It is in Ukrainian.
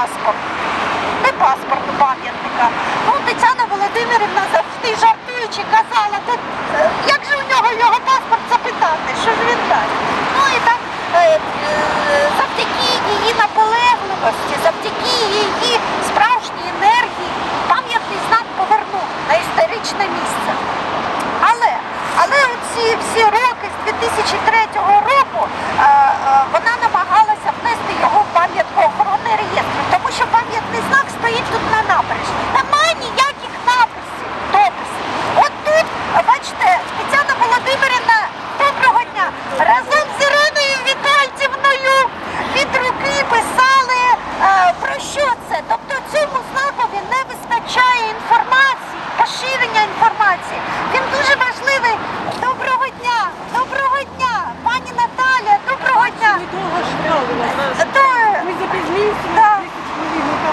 паспорт. Не паспорт пам'ятника. Ну, Тетяна Володимирівна завжди жартуючи, казала, як же у нього його паспорт запитати, що ж він дасть. Ну і так е, е, завдяки її наполегливості, завдяки її справжній енергії, пам'ятний знак повернув на історичне місце. Але але оці всі роки з 2003 року е, вона це. Тобто цьому знакові не вистачає інформації, поширення інформації. Він дуже важливий. Доброго дня! Доброго дня! Пані Наталя, доброго дня! Ми довго ждали, ми запізнилися.